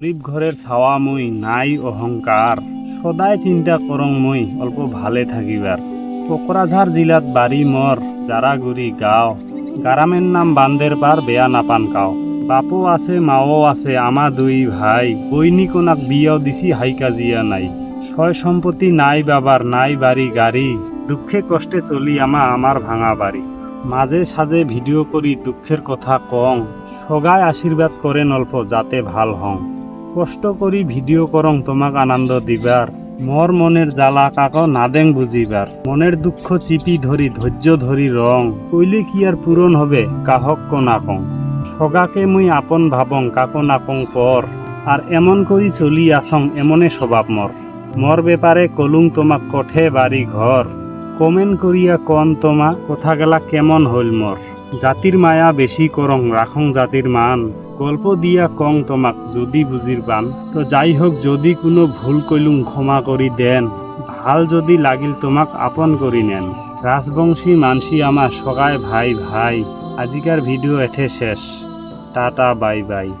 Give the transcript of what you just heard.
গরিব ঘরের ছাওয়া মুই নাই অহংকার সদায় চিন্তা করং মুই অল্প ভালে থাকিবার কোকরাঝার জিলাত বাড়ি মর জারাগুড়ি গাঁও। গারামের নাম বান্দের পার বেয়া নাপান কাও। বাপও আছে, মাও আছে, আমা দুই ভাই। বৈনি কোনাক বিয়াও দিছি হাইকা জিয়া নাই। সয় সম্পত্তি নাই বাবার নাই বাড়ি গাড়ি। দুঃখে কষ্টে চলি আমা আমার ভাঙা বাড়ি মাঝে সাজে ভিডিও করি দুঃখের কথা কং সগায় আশীর্বাদ করেন অল্প যাতে ভালো হং কষ্ট করি ভিডিও করং তোমাক আনন্দ দিবার মর মনের জ্বালা কাকো নাদেং বুঝিবার মনের দুঃখ চিপি ধরি ধৈর্য ধরি রং কইলে কি আর পূরণ হবে, কাহক নাকং সগাকে মুই আপন ভাবং, কাকো নাকং পর আর এমন করি চলি আসং এমনে স্বভাব মর মর ব্যাপারে কলুং তোমাক কঠে বাড়ি ঘর কমেন্ট করিয়া কন তোমা কথা গেলা কেমন হইল মর জাতির মায়া বেশি করং রাখং জাতির মান। গল্প দিয়া কং তোমাক যদি বুঝির বান, তো যাই হোক যদি কোনো ভুল কইলুং ক্ষমা করি দেন, ভালো যদি লাগিল তোমাক আপন করি নেন। রাজবংশী মানসি আমার সগায় ভাই ভাই। আজিকার ভিডিও এঠে শেষ। Tata, bye bye.